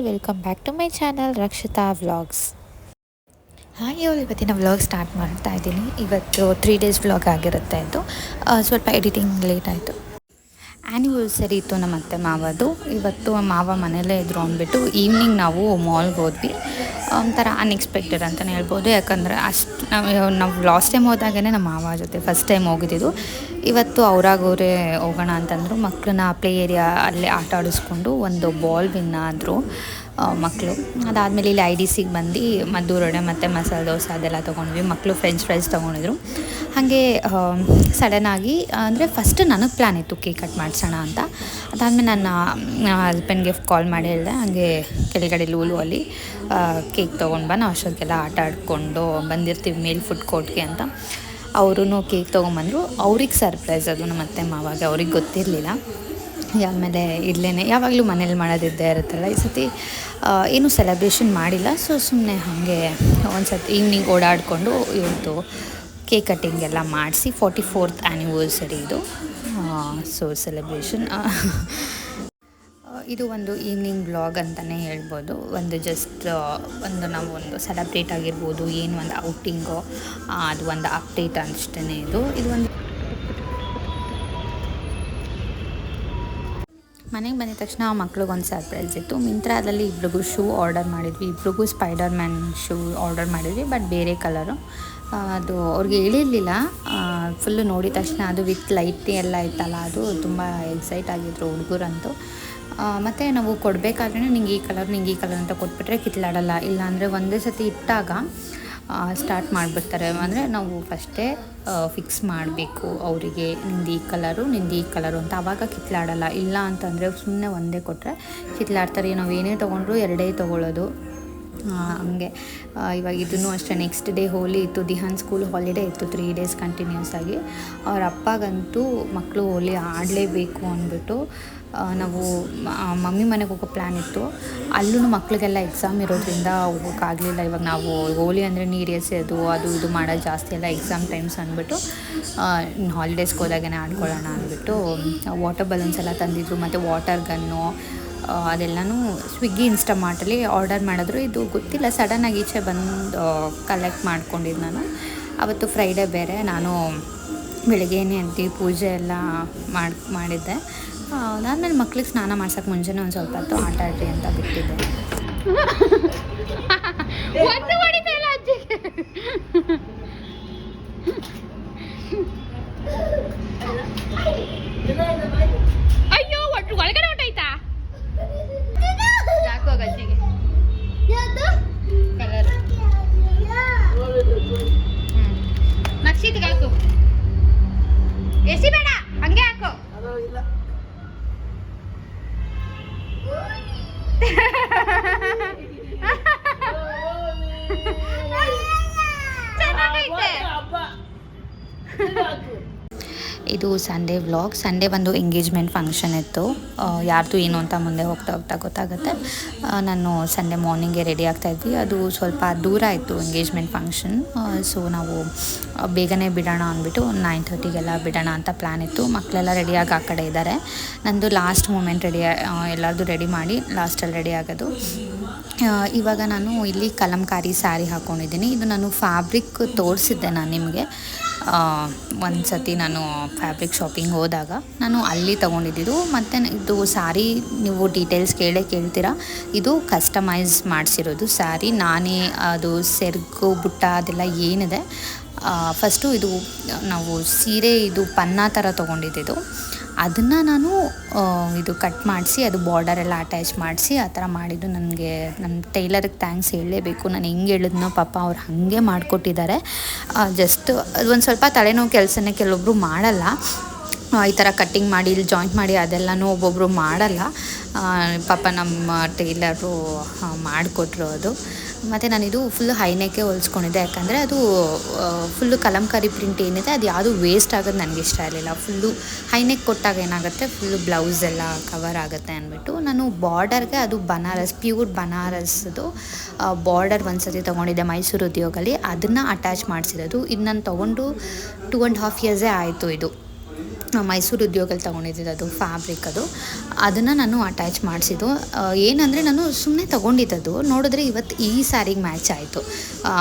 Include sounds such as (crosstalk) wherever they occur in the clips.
All welcome back to my channel Rakshita vlogs ಹಾಗೆ ಅವಳು ಇವತ್ತಿನ ವ್ಲಾಗ್ ಸ್ಟಾರ್ಟ್ ಮಾಡ್ತಾ ಇದ್ದೀನಿ. ಇವತ್ತು ತ್ರೀ ಡೇಸ್ ವ್ಲಾಗ್ ಆಗಿರುತ್ತೆ ಇದು. ಸ್ವಲ್ಪ ಎಡಿಟಿಂಗ್ ಲೇಟ್ ಆಯಿತು. ಆ್ಯನಿವರ್ಸರಿ ಇತ್ತು ನಮ್ಮ ಅತ್ತೆ ಮಾವದು. ಇವತ್ತು ಮಾವ ಮನೆಯಲ್ಲೇ ಇದ್ರು ಅಂದ್ಬಿಟ್ಟು ಈವ್ನಿಂಗ್ ನಾವು ಮಾಲ್ಗೆ ಹೋದ್ವಿ. ಒಂಥರ ಅನ್ಎಕ್ಸ್ಪೆಕ್ಟೆಡ್ ಅಂತಲೇ ಹೇಳ್ಬೋದು. ಯಾಕಂದರೆ ಅಷ್ಟು ನಾವು ನಾವು ಲಾಸ್ಟ್ ಟೈಮ್ ಹೋದಾಗೇ ನಮ್ಮ ಮಾವ ಜೊತೆ ಫಸ್ಟ್ ಟೈಮ್ ಹೋಗಿದ್ದಿದ್ದು. ಇವತ್ತು ಅವರಾಗವರೇ ಹೋಗೋಣ ಅಂತಂದರು. ಮಕ್ಕಳನ್ನ ಪ್ಲೇ ಏರಿಯಾ ಅಲ್ಲೇ ಆಟ ಆಡಿಸ್ಕೊಂಡು ಒಂದು ಬಾಲ್ ವಿನ್ ಆದರು. ಮಕ್ಕಳು ಅದಾದಮೇಲೆ ಇಲ್ಲಿ ಐ ಡಿ ಸಿಗೆ ಬಂದು ಮದ್ದೂರೊಡೆ ಮತ್ತು ಮಸಾಲೆ ದೋಸೆ ಅದೆಲ್ಲ ತೊಗೊಂಡ್ವಿ. ಮಕ್ಕಳು ಫ್ರೆಂಚ್ ಫ್ರೈಸ್ ತೊಗೊಂಡಿದ್ರು. ಹಾಗೆ ಸಡನ್ನಾಗಿ ಅಂದರೆ ಫಸ್ಟ್ ನನಗೆ ಪ್ಲ್ಯಾನ್ ಇತ್ತು ಕೇಕ್ ಕಟ್ ಮಾಡಿಸೋಣ ಅಂತ. ಅದಾದಮೇಲೆ ನನ್ನ ಹಸ್ಬೆಂಡ್ಗೆ ಕಾಲ್ ಮಾಡಿ ಹೇಳಿದೆ, ಹಾಗೆ ಕೆಳಗಡೆ ಲೂಲು ಅಲ್ಲಿ ಕೇಕ್ ತೊಗೊಂಡು ಬಾ, ನಾವು ಅಷ್ಟೊತ್ತಿಗೆಲ್ಲ ಆಟ ಆಡಿಕೊಂಡು ಬಂದಿರ್ತೀವಿ ಮೇಲ್ ಫುಡ್ ಕೋರ್ಟ್ಗೆ ಅಂತ. ಅವರು ಕೇಕ್ ತೊಗೊಂಬಂದರು ಅವ್ರಿಗೆ ಸರ್ಪ್ರೈಸ್ ಅದು ನಮ್ಮ ಅತ್ತೆ ಮಾವಾಗ ಅವ್ರಿಗೆ ಗೊತ್ತಿರಲಿಲ್ಲ. ಆಮೇಲೆ ಇಲ್ಲೇ ಯಾವಾಗಲೂ ಮನೇಲಿ ಮಾಡೋದಿದ್ದೇ ಇರುತ್ತಲ್ಲ ಈ ಸತಿ ಏನು ಸೆಲೆಬ್ರೇಷನ್ ಮಾಡಿಲ್ಲ. ಸೊ ಸುಮ್ಮನೆ ಹಾಗೆ ಒಂದು ಸತಿ ಈವ್ನಿಂಗ್ ಓಡಾಡಿಕೊಂಡು ಇವತ್ತು ಕೇಕ್ ಕಟ್ಟಿಂಗ್ ಎಲ್ಲ ಮಾಡಿಸಿ ಫೋರ್ಟಿ ಫೋರ್ತ್ ಆ್ಯನಿವರ್ಸರಿ ಇದು ಸೊ ಸೆಲೆಬ್ರೇಷನ್ ಇದು ಒಂದು ಈವ್ನಿಂಗ್ ಬ್ಲಾಗ್ ಅಂತಲೇ ಹೇಳ್ಬೋದು. ಒಂದು ಜಸ್ಟ್ ಒಂದು ನಾವು ಒಂದು ಸೆಲೆಬ್ರೇಟ್ ಆಗಿರ್ಬೋದು. ಏನು ಒಂದು ಔಟಿಂಗು ಅದು ಒಂದು ಅಪ್ಡೇಟ್ ಅಷ್ಟೇ ಇದು. ಇದು ಒಂದು ಮನೆಗೆ ಬಂದಿದ ತಕ್ಷಣ ಮಕ್ಳಿಗೆ ಒಂದು ಸರ್ಪ್ರೈಸ್ ಇತ್ತು. ಮಿಂತ್ರಾದಲ್ಲಿ ಇಬ್ರಿಗೂ ಶೂ ಆರ್ಡರ್ ಮಾಡಿದ್ವಿ. ಇಬ್ರಿಗೂ ಸ್ಪೈಡರ್ ಮ್ಯಾನ್ ಶೂ ಆರ್ಡರ್ ಮಾಡಿದ್ವಿ, ಬಟ್ ಬೇರೆ ಕಲರು. ಅದು ಅವ್ರಿಗೆ ಹೇಳಿರಲಿಲ್ಲ. ಫುಲ್ಲು ನೋಡಿದ ತಕ್ಷಣ ಅದು ವಿತ್ ಲೈಟ್ ಎಲ್ಲ ಇತ್ತಲ್ಲ, ಅದು ತುಂಬ ಎಕ್ಸೈಟ್ ಆಗಿದ್ರು ಹುಡುಗರಂತೂ. ಮತ್ತು ನಾವು ಕೊಡಬೇಕಾದ್ರೆ ನಿಂಗೆ ಈ ಕಲರ್, ನಿಂಗೆ ಈ ಕಲರ್ ಅಂತ ಕೊಟ್ಬಿಟ್ರೆ ಕಿತ್ಲಾಡಲ್ಲ. ಇಲ್ಲಾಂದರೆ ಒಂದೇ ಸತಿ ಇಟ್ಟಾಗ ಸ್ಟಾರ್ಟ್ ಮಾಡಿಬಿಡ್ತಾರೆ ಅಂದರೆ ನಾವು ಫಸ್ಟೇ ಫಿಕ್ಸ್ ಮಾಡಬೇಕು ಅವರಿಗೆ ನಿಂದು ಈ ಕಲರು ನಿಂದು ಈ ಕಲರು ಅಂತ. ಆವಾಗ ಕಿತ್ಲಾಡಲ್ಲ. ಇಲ್ಲ ಅಂತಂದರೆ ಸುಮ್ಮನೆ ಒಂದೇ ಕೊಟ್ಟರೆ ಕಿತ್ಲಾಡ್ತಾರೆ. ನಾವು ಏನೇ ತೊಗೊಂಡ್ರು ಎರಡೇ ತೊಗೊಳ್ಳೋದು ಹಂಗೆ. ಇವಾಗ ಇದನ್ನು ಅಷ್ಟೇ. ನೆಕ್ಸ್ಟ್ ಡೇ ಹೋಲಿ ಇತ್ತು. ದಿಹಾನ್ ಸ್ಕೂಲ್ ಹಾಲಿಡೇ ಇತ್ತು ತ್ರೀ ಡೇಸ್ ಕಂಟಿನ್ಯೂಸ್ ಆಗಿ. ಅವ್ರ ಅಪ್ಪಗಂತೂ ಮಕ್ಕಳು ಹೋಲಿ ಆಡಲೇಬೇಕು ಅಂದ್ಬಿಟ್ಟು ನಾವು ಮಮ್ಮಿ ಮನೆಗೆ ಹೋಗೋ ಪ್ಲ್ಯಾನ್ ಇತ್ತು. ಅಲ್ಲೂ ಮಕ್ಕಳಿಗೆಲ್ಲ ಎಕ್ಸಾಮ್ ಇರೋದ್ರಿಂದ ಹೋಗೋಕ್ಕಾಗಲಿಲ್ಲ ಇವಾಗ ನಾವು ಹೋಲಿ ಅಂದರೆ ನೀರು ಎಸೆಯೋದು ಅದು ಇದು ಮಾಡೋದು ಜಾಸ್ತಿ ಎಲ್ಲ ಎಕ್ಸಾಮ್ ಟೈಮ್ಸ್ ಅಂದ್ಬಿಟ್ಟು ಹಾಲಿಡೇಸ್ಗೆ ಹೋದಾಗೇ ಆಡ್ಕೊಳ್ಳೋಣ ಅಂದ್ಬಿಟ್ಟು ವಾಟರ್ ಬಲೂನ್ಸ್ ಎಲ್ಲ ತಂದಿದ್ರು. ಮತ್ತು ವಾಟರ್ ಗನ್ನು ಅದೆಲ್ಲನೂ ಸ್ವಿಗ್ಗಿ ಇನ್ಸ್ಟಾಮಾರ್ಟಲ್ಲಿ ಆರ್ಡರ್ ಮಾಡಿದ್ರು. ಇದು ಗೊತ್ತಿಲ್ಲ ಸಡನ್ನಾಗಿ ಈಚೆ ಬಂದು ಕಲೆಕ್ಟ್ ಮಾಡ್ಕೊಂಡಿದ್ದು ನಾನು. ಅವತ್ತು ಫ್ರೈಡೇ ಬೇರೆ. ನಾನು ಬೆಳಗ್ಗೆನೇ ಎದ್ದು ಪೂಜೆ ಎಲ್ಲ ಮಾಡಿ, ಮಾಡಿದ್ದೆ. ಅದಾದಮೇಲೆ ಮಕ್ಳಿಗೆ ಸ್ನಾನ ಮಾಡ್ಸೋಕೆ ಮುಂಚೆನೇ ಒಂದು ಸ್ವಲ್ಪ ಹೊತ್ತು ಆಟ ಆಡ್ರಿ ಅಂತ ಬಿಟ್ಟಿದ್ದೆ. (laughs) ಇದು ಸಂಡೇ ವ್ಲಾಗ್ ಸಂಡೇ ಒಂದು ಎಂಗೇಜ್ಮೆಂಟ್ ಫಂಕ್ಷನ್ ಇತ್ತು. ಯಾರ್ದು ಏನು ಅಂತ ಮುಂದೆ ಹೋಗ್ತಾ ಹೋಗ್ತಾ ಗೊತ್ತಾಗುತ್ತೆ. ನಾನು ಸಂಡೇ ಮಾರ್ನಿಂಗೇ ರೆಡಿ ಆಗ್ತಾ ಇದ್ವಿ. ಅದು ಸ್ವಲ್ಪ ದೂರ ಇತ್ತು ಎಂಗೇಜ್ಮೆಂಟ್ ಫಂಕ್ಷನ್ ಸೊ ನಾವು ಬೇಗನೆ ಬಿಡೋಣ ಅಂದ್ಬಿಟ್ಟು ನೈನ್ ತರ್ಟಿಗೆಲ್ಲ ಬಿಡೋಣ ಅಂತ ಪ್ಲ್ಯಾನ್ ಇತ್ತು. ಮಕ್ಕಳೆಲ್ಲ ರೆಡಿಯಾಗಿ ಆ ಕಡೆ ಇದ್ದಾರೆ. ನಂದು ಲಾಸ್ಟ್ ಮೂಮೆಂಟ್ ರೆಡಿ ಎಲ್ಲರದು ರೆಡಿ ಮಾಡಿ ಲಾಸ್ಟಲ್ಲಿ ರೆಡಿ ಆಗೋದು. ಇವಾಗ ನಾನು ಇಲ್ಲಿ ಕಲಂಕಾರಿ ಸ್ಯಾರಿ ಹಾಕ್ಕೊಂಡಿದ್ದೀನಿ ಇದು ನಾನು ಫ್ಯಾಬ್ರಿಕ್ ತೋರಿಸಿದ್ದೆ ನಾನು ನಿಮಗೆ. ಒಂದು ಸತಿ ನಾನು ಫ್ಯಾಬ್ರಿಕ್ ಶಾಪಿಂಗ್ ಹೋದಾಗ ನಾನು ಅಲ್ಲಿ ತೊಗೊಂಡಿದ್ದು ಮತ್ತು ಇದು ಸ್ಯಾರಿ ನೀವು ಡೀಟೇಲ್ಸ್ ಕೇಳೇ ಕೇಳ್ತೀರಾ? ಇದು ಕಸ್ಟಮೈಸ್ ಮಾಡಿಸಿರೋದು ಸ್ಯಾರಿ ನಾನೇ ಅದು ಸೆರ್ಗು, ಬುಟ್ಟ ಅದೆಲ್ಲ ಏನಿದೆ? ಫಸ್ಟು ಇದು ನಾವು ಸೀರೆ ಇದು ಪನ್ನ ಥರ ತೊಗೊಂಡಿದ್ದು ಅದನ್ನು ನಾನು ಇದು ಕಟ್ ಮಾಡಿಸಿ, ಅದು ಬಾರ್ಡರ್ ಎಲ್ಲ ಅಟ್ಯಾಚ್ ಮಾಡಿಸಿ, ಆ ಥರ ಮಾಡಿದ್ದು. ನನಗೆ ನನ್ನ ಟೈಲರಿಗೆ ಥ್ಯಾಂಕ್ಸ್ ಹೇಳಲೇಬೇಕು. ನಾನು ಹೆಂಗೆ ಹೇಳಿದ್ನೋ ಪಾಪ ಅವ್ರು ಹಾಗೆ ಮಾಡಿಕೊಟ್ಟಿದ್ದಾರೆ. ಜಸ್ಟ್ ಅದು ಒಂದು ಸ್ವಲ್ಪ ತಲೆನೋವು ಕೆಲಸನೇ ಕೆಲವೊಬ್ಬರು ಮಾಡಲ್ಲ. ಈ ಥರ ಕಟ್ಟಿಂಗ್ ಮಾಡಿ, ಇಲ್ಲಿ ಜಾಯಿಂಟ್ ಮಾಡಿ, ಅದೆಲ್ಲನೂ ಒಬ್ಬೊಬ್ಬರು ಮಾಡಲ್ಲ. ಪಾಪ ನಮ್ಮ ಟೈಲರು ಮಾಡಿಕೊಟ್ರು ಅದು. ಮತ್ತು ನಾನಿದು ಫುಲ್ಲು ಹೈನೆಕ್ಕೆ ಹೊಲಿಸ್ಕೊಂಡಿದ್ದೆ. ಯಾಕಂದರೆ ಅದು ಫುಲ್ಲು ಕಲಂಕಾರಿ ಪ್ರಿಂಟ್ ಏನಿದೆ, ಅದು ಯಾವುದು ವೇಸ್ಟ್ ಆಗೋದು ನನಗೆ ಇಷ್ಟ ಇರಲಿಲ್ಲ. ಫುಲ್ಲು ಹೈನೆಕ್ ಕೊಟ್ಟಾಗ ಏನಾಗುತ್ತೆ ಫುಲ್ಲು ಬ್ಲೌಸ್ ಎಲ್ಲ ಕವರ್ ಆಗುತ್ತೆ ಅಂದ್ಬಿಟ್ಟು ನಾನು ಬಾರ್ಡರ್ಗೆ ಅದು ಬನಾರಸ್ ಪ್ಯೂರ್ ಬನಾರಸ್ದು ಬಾರ್ಡರ್ ಒಂದು ಸತಿ ತೊಗೊಂಡಿದ್ದೆ ಮೈಸೂರು ಉದ್ಯೋಗಲ್ಲಿ. ಅದನ್ನು ಅಟ್ಯಾಚ್ ಮಾಡಿಸಿರೋದು. ಇದು ನಾನು ತೊಗೊಂಡು ಟೂ ಆ್ಯಂಡ್ ಹಾಫ್ ಇಯರ್ಸೇ ಆಯಿತು ಇದು. ಮೈಸೂರು ಉದ್ಯೋಗಲ್ಲಿ ತೊಗೊಂಡಿದ್ದಿದ್ದು ಅದು ಫ್ಯಾಬ್ರಿಕ್ ಅದು. ಅದನ್ನು ನಾನು ಅಟ್ಯಾಚ್ ಮಾಡಿಸಿದ್ದು. ಏನಂದರೆ ನಾನು ಸುಮ್ಮನೆ ತೊಗೊಂಡಿದ್ದದು ನೋಡಿದ್ರೆ ಇವತ್ತು ಈ ಸ್ಯಾರಿಗೆ ಮ್ಯಾಚ್ ಆಯಿತು.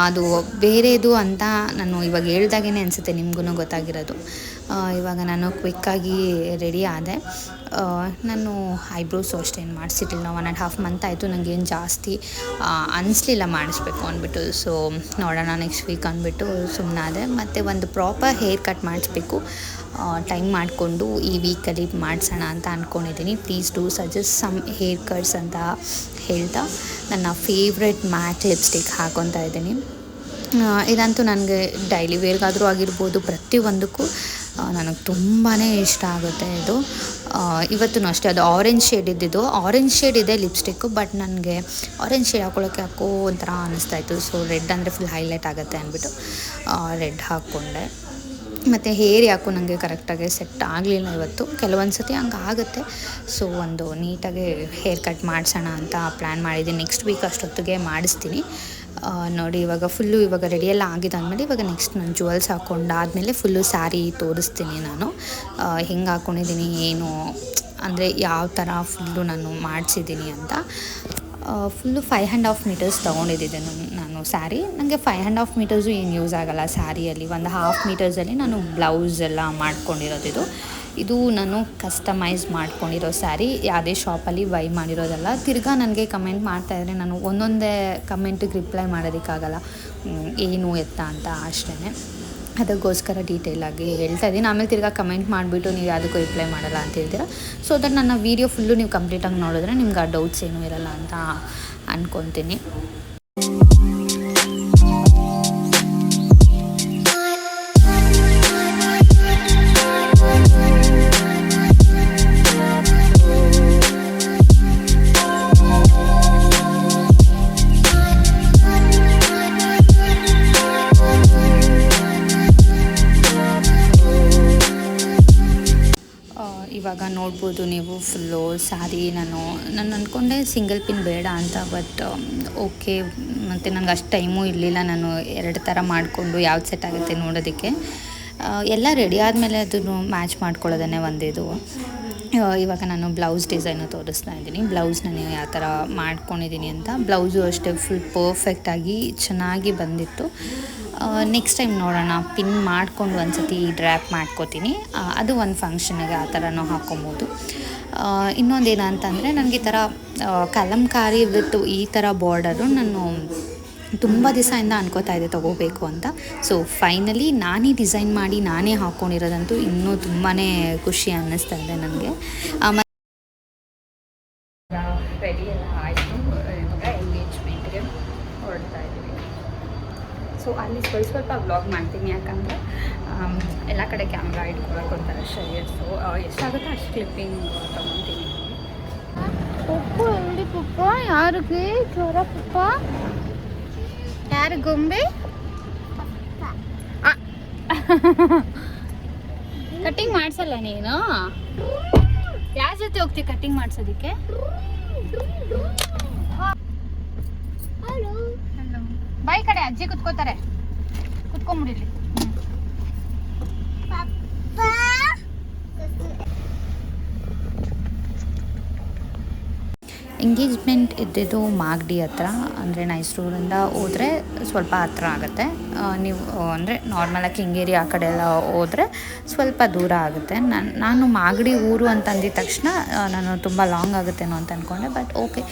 ಅದು ಬೇರೆದು ಅಂತ ನಾನು ಇವಾಗ ಹೇಳ್ದಾಗೇ ಅನಿಸುತ್ತೆ ನಿಮಗೂ ಗೊತ್ತಾಗಿರೋದು. ಇವಾಗ ನಾನು ಕ್ವಿಕ್ಕಾಗಿ ರೆಡಿ ಆದೆ. ನಾನು ಐಬ್ರೋಸು ಅಷ್ಟೇನು ಮಾಡಿಸಿಟ್ಟಿಲ್ಲ ಒನ್ ಆ್ಯಂಡ್ ಹಾಫ್ ಮಂತ್ ಆಯಿತು. ನನಗೇನು ಜಾಸ್ತಿ ಅನಿಸ್ಲಿಲ್ಲ ಮಾಡಿಸ್ಬೇಕು ಅಂದ್ಬಿಟ್ಟು. ಸೊ ನೋಡೋಣ ನೆಕ್ಸ್ಟ್ ವೀಕ್ ಅಂದ್ಬಿಟ್ಟು ಸುಮ್ಮನಾದೆ ಮತ್ತು ಒಂದು ಪ್ರಾಪರ್ ಹೇರ್ ಕಟ್ ಮಾಡಿಸ್ಬೇಕು. ಟೈಮ್ ಮಾಡಿಕೊಂಡು ಈ ವೀಕಲ್ಲಿ ಮಾಡಿಸೋಣ ಅಂತ ಅಂದ್ಕೊಂಡಿದ್ದೀನಿ please do suggest some hair cuts ಅಂತ ಹೇಳ್ತಾ ನನ್ನ ಫೇವ್ರೆಟ್ ಮ್ಯಾಟ್ ಲಿಪ್ಸ್ಟಿಕ್ ಹಾಕೊತಾ ಇದ್ದೀನಿ. ಇದಂತೂ ನನಗೆ ಡೈಲಿ ವೇರ್ಗಾದರೂ ಆಗಿರ್ಬೋದು, ಪ್ರತಿಯೊಂದಕ್ಕೂ. ನನಗೆ ತುಂಬಾ ಇಷ್ಟ ಆಗುತ್ತೆ ಇದು. ಇವತ್ತು ಅಷ್ಟೇ, ಅದು ಆರೆಂಜ್ ಶೇಡ್ ಇದ್ದಿದ್ದು. ಆರೆಂಜ್ ಶೇಡ್ ಇದೆ ಲಿಪ್ಸ್ಟಿಕ್ಕು ಬಟ್ ನನಗೆ ಆರೆಂಜ್ ಶೇಡ್ ಹಾಕೊಳ್ಳೋಕ್ಕೆ ಯಾಕೋ ಒಂಥರ ಅನ್ನಿಸ್ತಾ ಇತ್ತು. ಸೊ ರೆಡ್ ಅಂದರೆ ಫುಲ್ ಹೈಲೈಟ್ ಆಗುತ್ತೆ ಅಂದ್ಬಿಟ್ಟು ರೆಡ್ ಹಾಕ್ಕೊಂಡೆ. ಮತ್ತು ಹೇರ್ ಯಾಕೋ ನನಗೆ ಕರೆಕ್ಟಾಗಿ ಸೆಟ್ ಆಗಲಿಲ್ಲ ಇವತ್ತು. ಕೆಲವೊಂದು ಸತಿ ಹಂಗೆ ಆಗುತ್ತೆ. ಸೊ ಒಂದು ನೀಟಾಗಿ ಹೇರ್ ಕಟ್ ಮಾಡಿಸೋಣ ಅಂತ ಪ್ಲ್ಯಾನ್ ಮಾಡಿದ್ದೀನಿ. ನೆಕ್ಸ್ಟ್ ವೀಕ್ ಅಷ್ಟೊತ್ತಿಗೆ ಮಾಡಿಸ್ತೀನಿ. ನೋಡಿ, ಇವಾಗ ಫುಲ್ಲು ಇವಾಗ ರೆಡಿಯೆಲ್ಲ ಆಗಿದೆ ಅಂದಮೇಲೆ ಇವಾಗ ನೆಕ್ಸ್ಟ್ ನಾನು ಜುವೆಲ್ಸ್ ಹಾಕ್ಕೊಂಡಾದಮೇಲೆ ಫುಲ್ಲು ಸ್ಯಾರಿ ತೋರಿಸ್ತೀನಿ ನಾನು. ಹೆಂಗೆ ಹಾಕ್ಕೊಂಡಿದ್ದೀನಿ ಏನು, ಅಂದರೆ ಯಾವ ಥರ ಫುಲ್ಲು ನಾನು ಮಾಡಿಸಿದ್ದೀನಿ ಅಂತ. Full five and half metres ತೊಗೊಂಡಿದ್ದೆ ನಾನು ಸ್ಯಾರಿ ನನಗೆ ಫೈವ್ ಹ್ಯಾಂಡ್ ಆಫ್ ಮೀಟರ್ಸು ಏನು ಯೂಸ್ ಆಗೋಲ್ಲ ಸ್ಯಾರಿಯಲ್ಲಿ ಒಂದು ಹಾಫ್ ಮೀಟರ್ಸಲ್ಲಿ ನಾನು ಬ್ಲೌಸ್ ಎಲ್ಲ ಮಾಡ್ಕೊಂಡಿರೋದು ಇದು. ಇದು ನಾನು ಕಸ್ಟಮೈಸ್ ಮಾಡ್ಕೊಂಡಿರೋ ಸ್ಯಾರಿ ಯಾವುದೇ ಶಾಪಲ್ಲಿ ಬೈ ಮಾಡಿರೋದಲ್ಲ. ತಿರ್ಗಾ ನನಗೆ ಕಮೆಂಟ್ ಮಾಡ್ತಾಯಿದ್ರೆ ನಾನು ಒಂದೊಂದೇ ಕಮೆಂಟಿಗೆ ರಿಪ್ಲೈ ಮಾಡೋದಕ್ಕಾಗಲ್ಲ. ಏನು ಎತ್ತ ಅಂತ ಅಷ್ಟೇ ಅದಕ್ಕೋಸ್ಕರ ಡೀಟೇಲಾಗಿ ಹೇಳ್ತಾ ಇದ್ದೀನಿ. ಆಮೇಲೆ ತಿರ್ಗಾ ಕಮೆಂಟ್ ಮಾಡಿಬಿಟ್ಟು ನೀವು ಯಾವುದಕ್ಕೂ ರಿಪ್ಲೈ ಮಾಡಲ್ಲ ಅಂತ ಹೇಳ್ತೀರಾ. ಸೊ ದಟ್ ನನ್ನ ವೀಡಿಯೋ ಫುಲ್ಲು ನೀವು ಕಂಪ್ಲೀಟಾಗಿ ನೋಡಿದ್ರೆ ನಿಮ್ಗೆ ಆ ಡೌಟ್ಸ್ ಏನೂ ಇರಲ್ಲ ಅಂತ ಅಂದ್ಕೊತೀನಿ ಇವಾಗ ನೋಡ್ಬೋದು ನೀವು ಫುಲ್ಲು ಸ್ಯಾರಿ ನಾನು ನಾನು ಅಂದ್ಕೊಂಡೆ ಸಿಂಗಲ್ ಪಿನ್ ಬೇಡ ಅಂತ ಬಟ್ ಓಕೆ ಮತ್ತು ನನಗೆ ಅಷ್ಟು ಟೈಮು ಇರಲಿಲ್ಲ ನಾನು ಎರಡು ಥರ ಮಾಡಿಕೊಂಡು ಯಾವ್ದು ಸೆಟ್ ಆಗುತ್ತೆ ನೋಡೋದಕ್ಕೆ. ಎಲ್ಲ ರೆಡಿ ಆದಮೇಲೆ ಅದನ್ನು ಮ್ಯಾಚ್ ಮಾಡ್ಕೊಳ್ಳೋದನ್ನೇ ಒಂದಿದು. ಇವಾಗ ನಾನು ಬ್ಲೌಸ್ ಡಿಸೈನು ತೋರಿಸ್ತಾ ಇದ್ದೀನಿ. ಬ್ಲೌಸ್ ನಾನು ಯಾವ ಥರ ಮಾಡ್ಕೊಂಡಿದ್ದೀನಿ ಅಂತ. ಬ್ಲೌಸು ಅಷ್ಟೇ ಫುಲ್ ಪರ್ಫೆಕ್ಟಾಗಿ ಚೆನ್ನಾಗಿ ಬಂದಿತ್ತು. ನೆಕ್ಸ್ಟ್ ಟೈಮ್ ನೋಡೋಣ. ಪಿನ್ ಮಾಡಿಕೊಂಡು ಒಂದ್ಸತಿ ಡ್ರ್ಯಾಪ್ ಮಾಡ್ಕೋತೀನಿ. ಅದು ಒಂದು ಫಂಕ್ಷನಿಗೆ ಆ ಥರನೂ ಹಾಕೊಬೋದು. ಇನ್ನೊಂದು ಏನಂತಂದರೆ ನನಗೆ ಈ ಥರ ಕಲಂಕಾರಿ ವಿತ್ ಈ ಥರ ಬಾರ್ಡರು ನಾನು ತುಂಬ ದಿವಸದಿಂದ ಅನ್ಕೋತಾ ಇದ್ದೆ ತೊಗೋಬೇಕು ಅಂತ. ಸೊ ಫೈನಲಿ ನಾನೇ ಡಿಸೈನ್ ಮಾಡಿ ನಾನೇ ಹಾಕ್ಕೊಂಡಿರೋದಂತೂ ಇನ್ನೂ ತುಂಬಾ ಖುಷಿ ಅನ್ನಿಸ್ತಾ ಇದೆ ನನಗೆ ಸ್ವಲ್ಪ ವ್ಲಾಗ್ ಮಾಡ್ತೀನಿ ಯಾಕಂದರೆ ಎಲ್ಲ ಕಡೆ ಕ್ಯಾಮ್ರಾ ಇಟ್ಕೊಳಕ್ಕೆ ಒಂಥರ ಶೈಯರ್ಸು ಎಷ್ಟಾಗುತ್ತೋ ಅಷ್ಟು ಕ್ಲಿಪ್ಪಿಂಗ್ ತೊಗೊತೀನಿ. ಉಪ್ಪು ಎಲ್ಲಿ ಪಪ್ಪ ಯಾರಿಗೆ ಜ್ವರ ಪಪ್ಪ? ಯಾರು ಗೊಂಬೆ? ಕಟ್ಟಿಂಗ್ ಮಾಡ್ಸಲ್ಲ ನೀನು? ಯಾರ ಜೊತೆ ಹೋಗ್ತೀವಿ ಕಟ್ಟಿಂಗ್ ಮಾಡಿಸೋದಕ್ಕೆ? ಬಾಯ್ ಕಡೆ ಅಜ್ಜಿ ಕುತ್ಕೋತಾರೆ. ಎಂಗೇಜ್ಮೆಂಟ್ ಇದ್ದಿದ್ದು ಮಾಗಡಿ ಹತ್ರ, ಅಂದರೆ ನೈಸ್ರೂರಿಂದ ಹೋದರೆ ಸ್ವಲ್ಪ ಹತ್ರ ಆಗುತ್ತೆ. ನೀವು ಅಂದರೆ ನಾರ್ಮಲಾಗಿ ಕಿಂಗೇರಿ ಆ ಕಡೆ ಎಲ್ಲ ಹೋದರೆ ಸ್ವಲ್ಪ ದೂರ ಆಗುತ್ತೆ. ನಾನು ನಾನು ಮಾಗಡಿ ಊರು ಅಂತ ಅಂದಿದ ತಕ್ಷಣ ನಾನು ತುಂಬ ಲಾಂಗ್ ಆಗುತ್ತೇನೋ ಅಂತ ಅಂದ್ಕೊಂಡೆ ಬಟ್ ಓಕೆ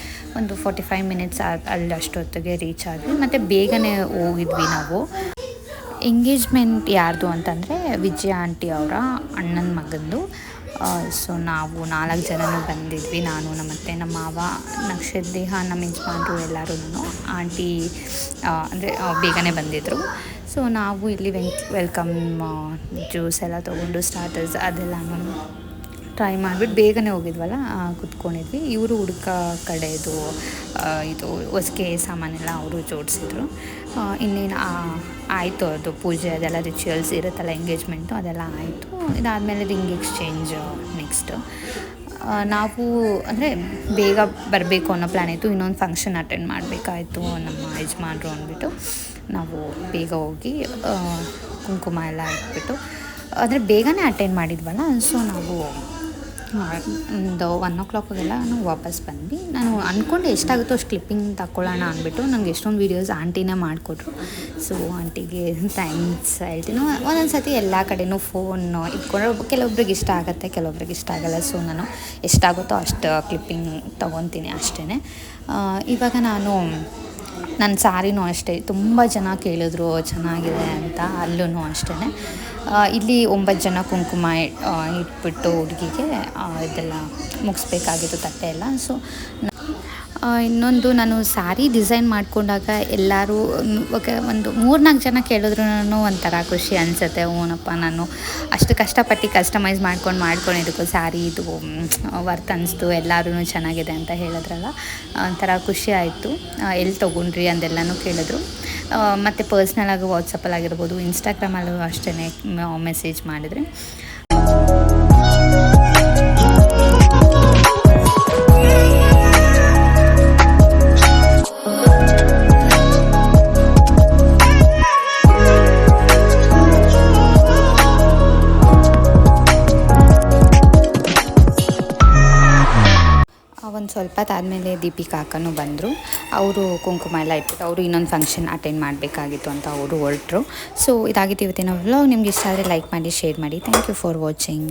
ಒಂದು ಫೋರ್ಟಿ ಫೈವ್ ಮಿನಿಟ್ಸ್ ಅಲ್ಲಿ ಅಷ್ಟೊತ್ತಿಗೆ ರೀಚ್ ಆದ್ವಿ. ಮತ್ತು ಬೇಗನೆ ಹೋಗಿದ್ವಿ ನಾವು. ಎಂಗೇಜ್ಮೆಂಟ್ ಯಾರ್ದು ಅಂತಂದರೆ ವಿಜಯ ಆಂಟಿ ಅವರ ಅಣ್ಣನ ಮಗಂದು. ಸೊ ನಾವು ನಾಲ್ಕು ಜನನೂ ಬಂದಿದ್ವಿ. ನಾನು, ನಮ್ಮ ಅತ್ತೆ, ನಮ್ಮ ಮಾವ ನಕ್ಷದೇಹ ನಮ್ಮ ಯಜಮಾನ್ರು ಎಲ್ಲರೂ ಆಂಟಿ ಅಂದರೆ ಬೇಗನೆ ಬಂದಿದ್ದರು ಸೊ ನಾವು ಇಲ್ಲಿ ವೆಂಕ್ ವೆಲ್ಕಮ್ ಜ್ಯೂಸ್ ಎಲ್ಲ ತೊಗೊಂಡು ಸ್ಟಾರ್ಟರ್ಸ್ ಅದೆಲ್ಲನೂ ಟ್ರೈ ಮಾಡಿಬಿಟ್ಟು ಬೇಗನೆ ಹೋಗಿದ್ವಲ್ಲ ಕುತ್ಕೊಂಡಿದ್ವಿ. ಇವರು ಹುಡುಕ ಕಡೆದು ಇದು ಹೊಸಿಗೆ ಸಾಮಾನೆಲ್ಲ ಅವರು ಜೋಡಿಸಿದ್ರು. ಇನ್ನೇನು ಆಯಿತು ಅದು ಪೂಜೆ, ಅದೆಲ್ಲ ರಿಚುವಲ್ಸ್ ಇರುತ್ತಲ್ಲ ಎಂಗೇಜ್ಮೆಂಟು ಅದೆಲ್ಲ ಆಯಿತು. ಇದಾದಮೇಲೆ ರಿಂಗ್ ಎಕ್ಸ್ಚೇಂಜ್ ನೆಕ್ಸ್ಟ್ ನಾವು, ಅಂದರೆ ಬೇಗ ಬರಬೇಕು ಅನ್ನೋ ಪ್ಲ್ಯಾನ್ ಇತ್ತು. ಇನ್ನೊಂದು ಫಂಕ್ಷನ್ ಅಟೆಂಡ್ ಮಾಡಬೇಕಾಯಿತು ನಮ್ಮ ಯಜಮಾನ್ರು ಅಂದ್ಬಿಟ್ಟು. ನಾವು ಬೇಗ ಹೋಗಿ ಕುಂಕುಮ ಎಲ್ಲ ಇಟ್ಬಿಟ್ಟು. ಅಂದರೆ ಬೇಗನೆ ಅಟೆಂಡ್ ಮಾಡಿದ್ವಲ್ಲ ಸೊ ನಾವು ಒಂದು ಒನ್ ಓ ಕ್ಲಾಕ್ಗೆಲ್ಲ ನಾವು ವಾಪಸ್ ಬಂದ್ವಿ. ನಾನು ಅಂದ್ಕೊಂಡು ಎಷ್ಟಾಗುತ್ತೋ ಅಷ್ಟು ಕ್ಲಿಪ್ಪಿಂಗ್ ತಗೊಳ್ಳೋಣ ಅಂದ್ಬಿಟ್ಟು ನನಗೆ ಎಷ್ಟೊಂದು ವೀಡಿಯೋಸ್ ಆಂಟಿನೇ ಮಾಡಿಕೊಟ್ರು. ಸೊ ಆಂಟಿಗೆ ಥ್ಯಾಂಕ್ಸ್ ಹೇಳ್ತೀನಿ. ಒಂದೊಂದು ಸತಿ ಎಲ್ಲ ಕಡೆನೂ ಫೋನ್ ಇಟ್ಕೊಂಡ್ರೆ ಕೆಲವೊಬ್ರಿಗೆ ಇಷ್ಟ ಆಗುತ್ತೆ, ಕೆಲವೊಬ್ರಿಗೆ ಇಷ್ಟ ಆಗಲ್ಲ. ಸೊ ನಾನು ಎಷ್ಟಾಗುತ್ತೋ ಅಷ್ಟು ಕ್ಲಿಪ್ಪಿಂಗ್ ತೊಗೊತೀನಿ ಅಷ್ಟೇ ಇವಾಗ ನಾನು ನನ್ನ ಸಾರಿನೂ ಅಷ್ಟೇ, ತುಂಬ ಜನ ಕೇಳಿದ್ರು ಚೆನ್ನಾಗಿದೆ ಅಂತ ಅಲ್ಲೂ ಅಷ್ಟೇ ಇಲ್ಲಿ ಒಂಬತ್ತು ಜನ ಕುಂಕುಮ ಇಟ್ಬಿಟ್ಟು ಹುಡುಗಿಗೆ ಇದೆಲ್ಲ ಮುಗಿಸ್ಬೇಕಾಗಿತ್ತು ತಟ್ಟೆ ಎಲ್ಲ. ಸೊ ಇನ್ನೊಂದು ನಾನು ಸ್ಯಾರಿ ಡಿಸೈನ್ ಮಾಡಿಕೊಂಡಾಗ ಎಲ್ಲರೂ ಒಂದು ಮೂರ್ನಾಲ್ಕು ಜನ ಕೇಳಿದ್ರು ಒಂಥರ ಖುಷಿ ಅನಿಸುತ್ತೆ. ಓನಪ್ಪ, ನಾನು ಅಷ್ಟು ಕಷ್ಟಪಟ್ಟು ಕಸ್ಟಮೈಸ್ ಮಾಡ್ಕೊಂಡು ಮಾಡ್ಕೊಂಡಿದ್ದಕ್ಕೂ ಸ್ಯಾರಿ ಇದು ವರ್ತ್ ಅನಿಸ್ತು ಎಲ್ಲರೂ ಚೆನ್ನಾಗಿದೆ ಅಂತ ಹೇಳಿದ್ರಲ್ಲ ಒಂಥರ ಖುಷಿ ಆಯಿತು. ಎಲ್ಲಿ ತೊಗೊಂಡ್ರಿ ಅಂದೆಲ್ಲನೂ ಕೇಳಿದ್ರು. ಮತ್ತು ಪರ್ಸ್ನಲಾಗಿ ವಾಟ್ಸಪ್ಪಲ್ಲಾಗಿರ್ಬೋದು ಇನ್ಸ್ಟಾಗ್ರಾಮಲ್ಲೂ ಅಷ್ಟೇ ಮೆಸೇಜ್ ಮಾಡಿದರೆ. ಒಂದು ಸ್ವಲ್ಪ ಹೊತ್ತಾದಮೇಲೆ ದೀಪಿಕಾ ಅಕ್ಕನೂ ಬಂದರು. ಅವರು ಕುಂಕುಮ ಎಲ್ಲ ಇಟ್ಬಿಟ್ಟು ಅವರು ಇನ್ನೊಂದು ಫಂಕ್ಷನ್ ಅಟೆಂಡ್ ಮಾಡಬೇಕಾಗಿತ್ತು ಅಂತ ಅವರು ಹೊರಟರು. ಸೊ ಇದಾಗಿತ್ತು ಇವತ್ತಿನ ವ್ಲಾಗ್ ನಿಮ್ಗೆ ಇಷ್ಟ ಆದರೆ ಲೈಕ್ ಮಾಡಿ ಶೇರ್ ಮಾಡಿ. Thank you for watching